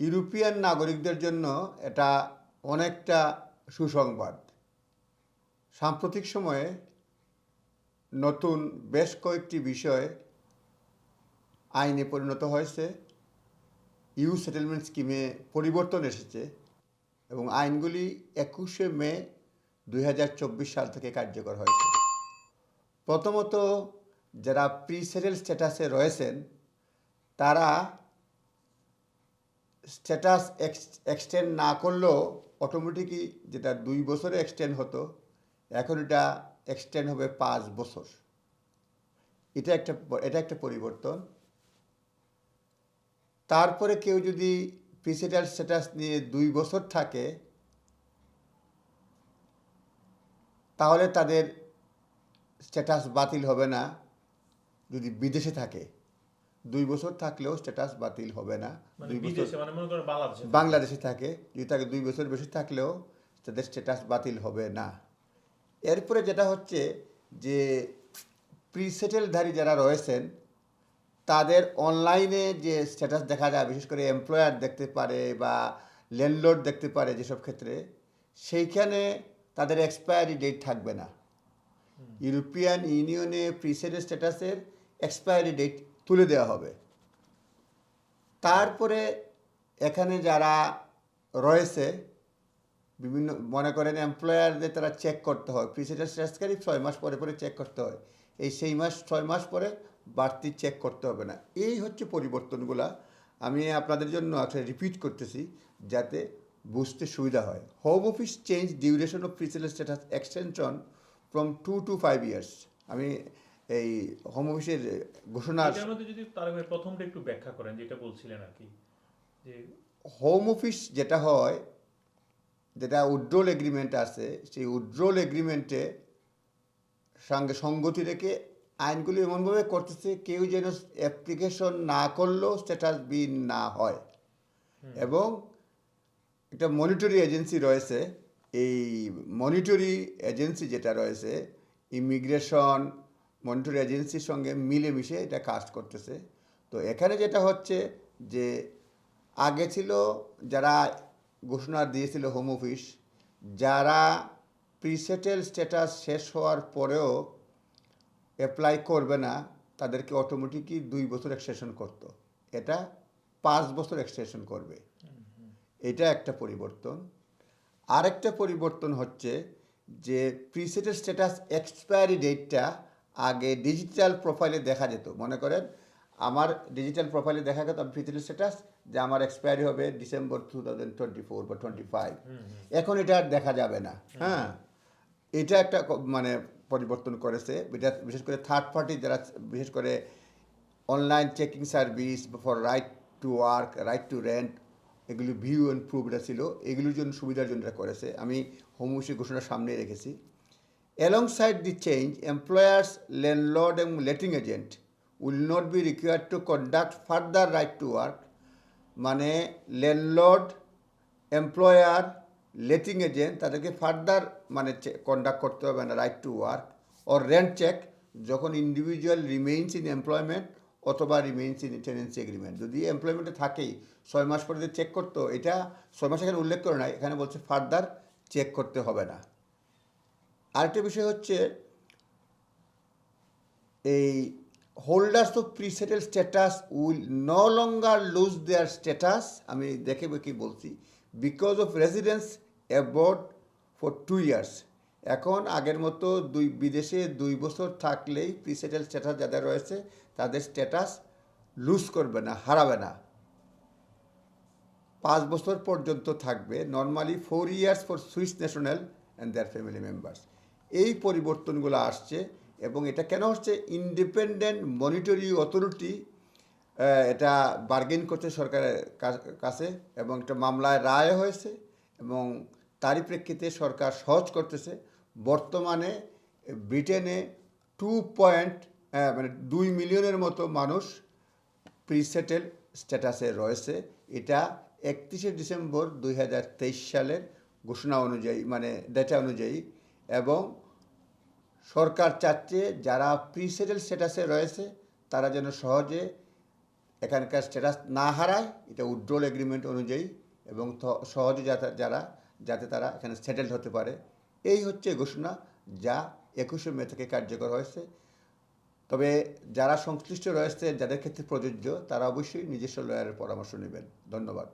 European নাগরিকদের জন্য এটা অনেকটা সুসংবাদ। সাম্প্রতিক সময়ে নতুন বেশ কয়েকটি বিষয় আইনে পরিণত হয়েছে। ইউ সেটেলমেন্ট স্কিমে পরিবর্তন এসেছে এবং আইনগুলি একুশে মে দু হাজার চব্বিশ সাল থেকে কার্যকর হয়েছে। প্রথমত, যারা প্রি সেটেল স্ট্যাটাসে রয়েছেন, তারা স্ট্যাটাস এক্সটেন্ড না করলেও অটোমেটিকই যেটা দুই বছরে এক্সটেন্ড হতো, এখন এটা এক্সটেন্ড হবে পাঁচ বছর। এটা একটা এটা একটা পরিবর্তন। তারপরে কেউ যদি প্রিসিডাল স্ট্যাটাস নিয়ে দুই বছর থাকে, তাহলে তাদের স্ট্যাটাস বাতিল হবে না যদি বিদেশে থাকে। দুই বছর থাকলেও স্ট্যাটাস বাতিল হবে না। মানে দুই বছর মানে বাংলাদেশে থাকে। যদি তাকে দুই বছর বেশি থাকলেও তাদের স্ট্যাটাস বাতিল হবে না। এরপরে যেটা হচ্ছে যে প্রিসেটেলধারী যারা রয়েছেন তাদের অনলাইনে যে স্ট্যাটাস দেখা যায় বিশেষ করে এমপ্লয়ার দেখতে পারে বা ল্যান্ডলোড দেখতে পারে যেসব ক্ষেত্রে সেইখানে তাদের এক্সপায়ারি ডেট থাকবে না। ইউরোপিয়ান ইউনিয়নে প্রিসেটেল স্ট্যাটাসের এক্সপায়ারি ডেট তুলে দেওয়া হবে। তারপরে এখানে যারা রয়েছে, বিভিন্ন মনে করেন এমপ্লয়ারদের তারা চেক করতে হয়। প্রিসিডেন্ট স্ট্যাটাসকারী ছয় মাস পরে পরে চেক করতে হয়। এই সেই মাস, ছয় মাস পরে বাড়তি চেক করতে হবে না। এই হচ্ছে পরিবর্তনগুলা। আমি আপনাদের জন্য একটা রিপিট করতেছি যাতে বুঝতে সুবিধা হয়। Home office change duration of presettled status extension from two to five years আমি এই হোম অফিসের এটার যদি তার আগে প্রথমটা একটু ব্যাখ্যা করেন যেটা বলছিলেন আর কি যে হোম অফিস যেটা হয় যেটা উড্রোল এগ্রিমেন্ট আছে সেই উড্রোল এগ্রিমেন্টে সঙ্গে সঙ্গতি রেখে আইনগুলি এমনভাবে করতেছে কেউ যেন অ্যাপ্লিকেশন না করলেও স্ট্যাটাস বিন না হয়। এবং একটা মনিটরি এজেন্সি রয়েছে এই মনিটরি এজেন্সি যেটা রয়েছে ইমিগ্রেশন মনিটরি এজেন্সির সঙ্গে মিলেমিশে এটা কাজ করতেছে। তো এখানে যেটা হচ্ছে যে আগে ছিল যারা ঘোষণা দিয়েছিল হোম অফিস যারা প্রিসেটেল স্ট্যাটাস শেষ হওয়ার পরেও অ্যাপ্লাই করবে না, তাদেরকে অটোমেটিকই দুই বছর এক্সটেনশন করতো। এটা পাঁচ বছর এক্সটেনশন করবে। এটা একটা পরিবর্তন। আরেকটা পরিবর্তন হচ্ছে যে প্রিসেটেল স্ট্যাটাস এক্সপায়ারি ডেটটা আগে ডিজিটাল প্রোফাইলে দেখা যেত। মনে করেন আমার ডিজিটাল প্রোফাইলে দেখা গেত আমি প্রিসেটেল স্ট্যাটাস যে আমার এক্সপায়ারি হবে December two thousand twenty four বা টোয়েন্টি ফাইভ এখন এটা আর দেখা যাবে না। হ্যাঁ? এটা একটা মানে পরিবর্তন করেছে বিশেষ করে থার্ড পার্টি যারা বিশেষ করে online checking service for right to work right to rent এগুলি ভিউ অ্যান্ড প্রুভ এটা ছিল। এগুলির জন্য সুবিধার জন্য এটা করেছে। আমি হোম অফিসের ঘোষণা সামনে রেখেছি। Alongside the change employers landlord এবং letting agent will not be required to conduct further right to work মানে ল্যান্ডলর্ড এমপ্লয়ার লেটিং এজেন্ট তাদেরকে ফার্দার মানে কন্ডাক্ট করতে হবে না right to work or rent check যখন ইন্ডিভিজুয়াল রিমেইনস ইন এমপ্লয়মেন্ট অথবা remains in tenancy agreement যদি এমপ্লয়মেন্টে থাকেই, ছয় মাস পরে যে চেক করতো, এটা ছয় মাস এখানে উল্লেখ করে নাই, এখানে বলছে ফার্দার চেক করতে হবে না। আরেকটা বিষয় হচ্ছে, এই holders of presettled status will no longer lose their status আমি দেখে কি বলছি because of residence abroad for two years এখন আগের মতো দুই, বিদেশে দুই বছর থাকলেই প্রিসেটেল স্ট্যাটাস যাদের রয়েছে, তাদের স্ট্যাটাস লুজ করবে না, হারাবে না। পাঁচ বছর পর্যন্ত থাকবে normally four years for Swiss national and their family members এই পরিবর্তনগুলো আসছে এবং এটা কেন হচ্ছে? ইন্ডিপেন্ডেন্ট মনিটরি অথরিটি এটা বার্গেন করছে সরকারের কাছে এবং একটা মামলায় রায় হয়েছে এবং তারই প্রেক্ষিতে সরকার সহজ করতেছে। বর্তমানে ব্রিটেনে টু পয়েন্ট মানে দুই মিলিয়নের মতো মানুষ প্রিসেটেল স্ট্যাটাসে রয়েছে। এটা একত্রিশে ডিসেম্বর দুই হাজার তেইশ সালের ঘোষণা অনুযায়ী মানে ডেটা অনুযায়ী এবং সরকার চাচ্ছে যারা প্রিসেটেল স্ট্যাটাসে রয়েছে, তারা যেন সহজে এখানকার স্ট্যাটাস না হারায়, এটা উইথড্রল এগ্রিমেন্ট অনুযায়ী এবং সহজে যারা, যাতে তারা এখানে সেটেলড হতে পারে। এই হচ্ছে ঘোষণা যা একুশে মে থেকে কার্যকর হয়েছে। তবে যারা সংশ্লিষ্ট রয়েছে, যাদের ক্ষেত্রে প্রযোজ্য, তারা অবশ্যই নিজস্ব লয়ারের পরামর্শ নেবেন। ধন্যবাদ।